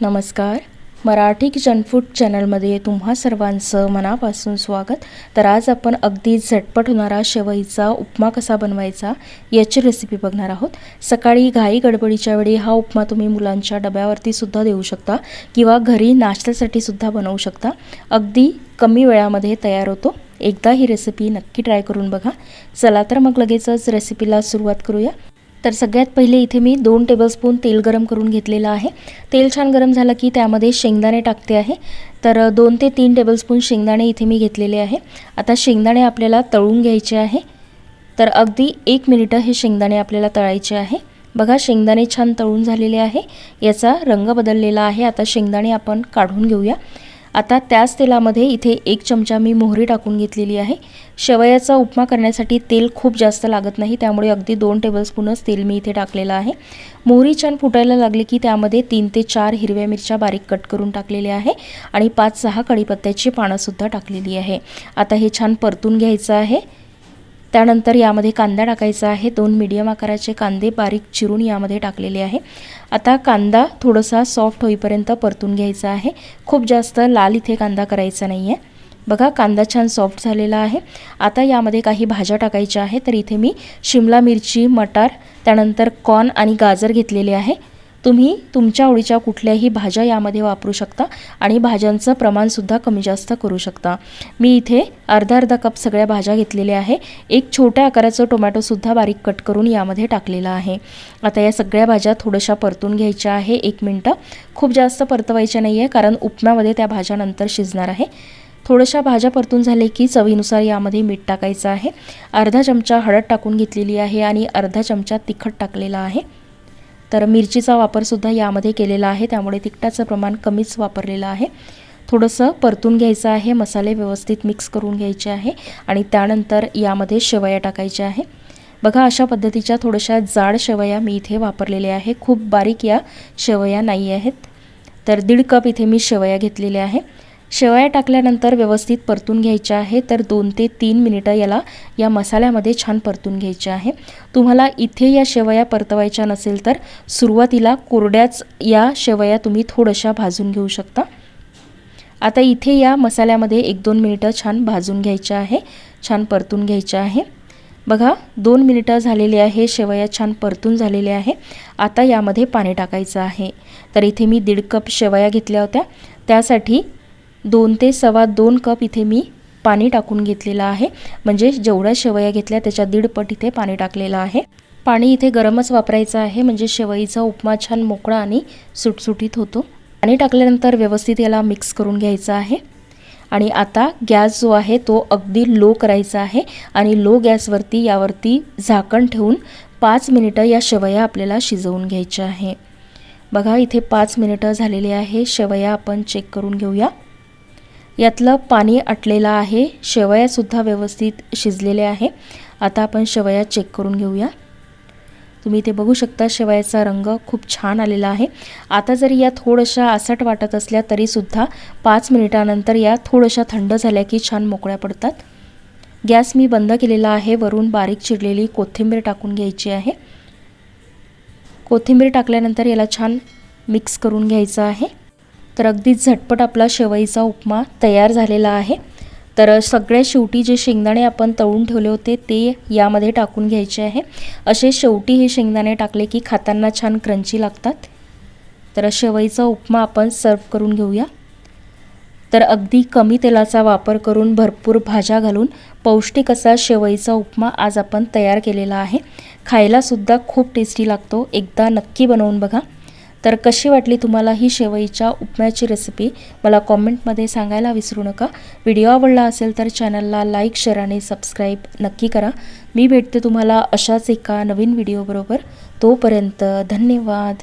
नमस्कार. Marathi kitchen food चॅनलमध्ये तुम्हा सर्वांचं मनापासून स्वागत. तर आज आपण अगदी झटपट होणारा शेवईचा उपमा कसा बनवायचा याची रेसिपी बघणार आहोत. सकाळी घाई गडबडीच्या वेळी हा उपमा तुम्ही मुलांच्या डब्यावरती सुद्धा देऊ शकता किंवा घरी नाश्त्यासाठी सुद्धा बनवू शकता. अगदी कमी वेळामध्ये तयार होतो. एकदा ही रेसिपी नक्की ट्राय करून बघा. चला तर मग लगेचच रेसिपीला सुरुवात करूया. तर सगळ्यात पहिले इथे मी दोन टेबलस्पून तेल गरम करून घेतलेलं आहे. तेल छान गरम झालं की त्यामध्ये शेंगदाणे टाकते आहे. तर दोन ते तीन टेबलस्पून शेंगदाणे इथे मी घेतलेले आहे. आता शेंगदाणे आपल्याला तळून घ्यायचे आहे. तर अगदी एक मिनिटं हे शेंगदाणे आपल्याला तळायचे आहे. बघा शेंगदाणे छान तळून झालेले आहे. याचा रंग बदललेला आहे. आता शेंगदाणे आपण काढून घेऊया. आता त्याच तेलामध्ये इथे एक चमचा मी मोहरी टाकून घेतलेली आहे. शेवयाचा उपमा करण्यासाठी तेल खूप जास्त लागत नाही त्यामुळे अगदी दोन टेबलस्पूनच तेल मी इथे टाकलेलं आहे. मोहरी छान फुटायला लागली की त्यामध्ये तीन ते चार हिरव्या मिरच्या बारीक कट करून टाकलेल्या आहे आणि पाच सहा कढीपत्त्याची पानंसुद्धा टाकलेली आहे. आता हे छान परतून घ्यायचं आहे. त्यानंतर यामध्ये कांदा टाकायचा आहे. दोन मीडियम आकाराचे कांदे बारीक चिरून यामध्ये टाकलेले आहे. आता कांदा थोडासा सॉफ्ट होईपर्यंत परतून घ्यायचा आहे. खूप जास्त लाल इथे कांदा करायचा नाही आहे बघा कांदा छान सॉफ्ट झालेला आहे. आता यामध्ये काही भाज्या टाकायच्या आहे तर इथे मी शिमला मिरची मटार त्यानंतर कॉर्न आणि गाजर घेतलेले आहे. तुम्ही तुमच्या आवडीच्या कुठल्याही भाज्या यामध्ये वापरू शकता आणि भाज्यांचं प्रमाणसुद्धा कमी जास्त करू शकता. मी इथे अर्धा अर्धा कप सगळ्या भाज्या घेतलेल्या आहे. एक छोट्या आकाराचं टोमॅटोसुद्धा बारीक कट करून यामध्ये टाकलेला आहे. आता या सगळ्या भाज्या थोड्याशा परतून घ्यायच्या आहे. एक मिनटं. खूप जास्त परतवायच्या नाही आहे कारण उपम्यामध्ये त्या भाज्या नंतर शिजणार आहे. थोड्याशा भाज्या परतून झाले की चवीनुसार यामध्ये मीठ टाकायचं आहे. अर्धा चमचा हळद टाकून घेतलेली आहे आणि अर्धा चमचा तिखट टाकलेला आहे. तर मिरचीचा वापरसुद्धा यामध्ये केलेला आहे त्यामुळे तिखटाचं प्रमाण कमीच वापरलेलं आहे. थोडंसं परतून घ्यायचं आहे मसाले व्यवस्थित मिक्स करून घ्यायचे आहे आणि त्यानंतर यामध्ये शेवया टाकायच्या आहे. बघा अशा पद्धतीच्या थोड्याशा जाड शेवया मी इथे वापरलेल्या आहे. खूप बारीक या शेवया नाही आहेत. तर दीड कप इथे मी शेवया घेतलेल्या आहे. शेवया टाकल्यानंतर व्यवस्थित परतून घ्यायच्या आहे तर दोन ते तीन मिनिटं याला या मसाल्यामध्ये छान परतून घ्यायचे आहे. तुम्हाला इथे या शेवया परतवायच्या नसेल तर सुरुवातीला कोरड्याच या शेवया तुम्ही थोड्याशा भाजून घेऊ शकता. आता इथे या मसाल्यामध्ये एक दोन मिनिटं छान भाजून घ्यायच्या आहे छान परतून घ्यायच्या आहे. बघा दोन मिनिटं झालेली आहे शेवया छान परतून झालेले आहे. आता यामध्ये पाणी टाकायचं आहे. तर इथे मी दीड कप शेवया घेतल्या होत्या. त्यासाठी दोन ते सव्वा दोन कप इथे मी पाणी टाकून घेतलेलं आहे. म्हणजे जेवढ्या शेवया घेतल्या त्याच्या दीडपट इथे पाणी टाकलेलं आहे. पाणी इथे गरमच वापरायचं आहे. म्हणजे शेवईचा उपमा छान मोकळा आणि सुटसुटीत होतो. पाणी टाकल्यानंतर व्यवस्थित याला मिक्स करून घ्यायचं आहे. आणि आता गॅस जो आहे तो अगदी लो करायचा आहे. आणि लो गॅसवरती यावरती झाकण ठेवून पाच मिनिटं या शेवया आपल्याला शिजवून घ्यायच्या आहे. बघा इथे पाच मिनिटं झालेली आहे. शेवया आपण चेक करून घेऊया. यातलं पाणी आटलेलं आहे. शेवयासुद्धा व्यवस्थित शिजलेले आहे. आता आपण शेवया चेक करून घेऊया. तुम्ही इथे बघू शकता शेवयाचा रंग खूप छान आलेला आहे. आता जरी या थोड्याशा आसट वाटत असल्या तरीसुद्धा पाच मिनिटानंतर या थोड्याशा थंड झाल्या की छान मोकळ्या पडतात. गॅस मी बंद केलेला आहे. वरून बारीक चिरलेली कोथिंबीर टाकून घ्यायची आहे. कोथिंबीर टाकल्यानंतर याला छान मिक्स करून घ्यायचं आहे. तर अगदी झटपट आपला शेवईचा उपमा तयार झालेला आहे. तर सगळ्या शेवटी जे शेंगदाणे आपण तळून ठेवले होते ते यामध्ये टाकून घ्यायचे आहे. असे शेवटी हे शेंगदाणे टाकले की खाताना छान क्रंची लागतात. तर शेवईचा उपमा आपण सर्व करून घेऊया. तर अगदी कमी तेलाचा वापर करून भरपूर भाज्या घालून पौष्टिक असा शेवईचा उपमा आज आपण तयार केलेला आहे. खायलासुद्धा खूप टेस्टी लागतो. एकदा नक्की बनवून बघा. तर कशी वाटली तुम्हाला ही शेवईच्या उपम्याची रेसिपी मला कॉमेंटमध्ये सांगायला विसरू नका. व्हिडिओ आवडला असेल तर चॅनलला लाईक शेअर आणि सबस्क्राईब नक्की करा. मी भेटते तुम्हाला अशाच एका नवीन व्हिडिओबरोबर तोपर्यंत धन्यवाद.